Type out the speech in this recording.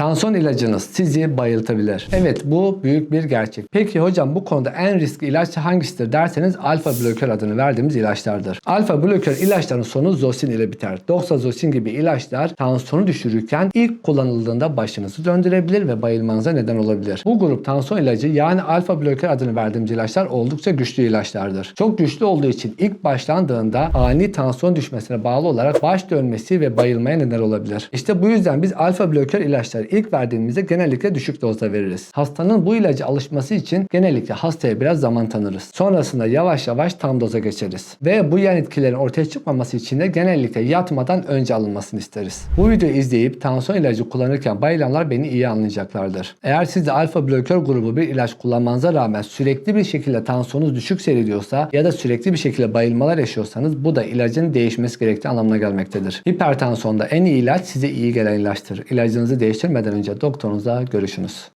Tansiyon ilacınız sizi bayıltabilir. Evet bu büyük bir gerçek. Peki hocam bu konuda en riskli ilaç hangisidir derseniz alfa blokör adını verdiğimiz ilaçlardır. Alfa blokör ilaçların sonu zosin ile biter. Doxazosin gibi ilaçlar tansiyonu düşürürken ilk kullanıldığında başınızı döndürebilir ve bayılmanıza neden olabilir. Bu grup tansiyon ilacı yani alfa blokör adını verdiğimiz ilaçlar oldukça güçlü ilaçlardır. Çok güçlü olduğu için ilk başlandığında ani tansiyon düşmesine bağlı olarak baş dönmesi ve bayılmaya neden olabilir. İşte bu yüzden biz alfa blokör ilaçları ilk verdiğimizde genellikle düşük dozda veririz. Hastanın bu ilaca alışması için genellikle hastaya biraz zaman tanırız. Sonrasında yavaş yavaş tam doza geçeriz. Ve bu yan etkilerin ortaya çıkmaması için de genellikle yatmadan önce alınmasını isteriz. Bu videoyu izleyip tansiyon ilacı kullanırken bayılanlar beni iyi anlayacaklardır. Eğer siz de alfa blokör grubu bir ilaç kullanmanıza rağmen sürekli bir şekilde tansiyonunuz düşük seyrediyorsa ya da sürekli bir şekilde bayılmalar yaşıyorsanız bu da ilacın değişmesi gerektiği anlamına gelmektedir. Hipertansiyonda en iyi ilaç size iyi gelen ilaçtır. İlacınızı değiştirmeden önce doktorunuza görüşünüz.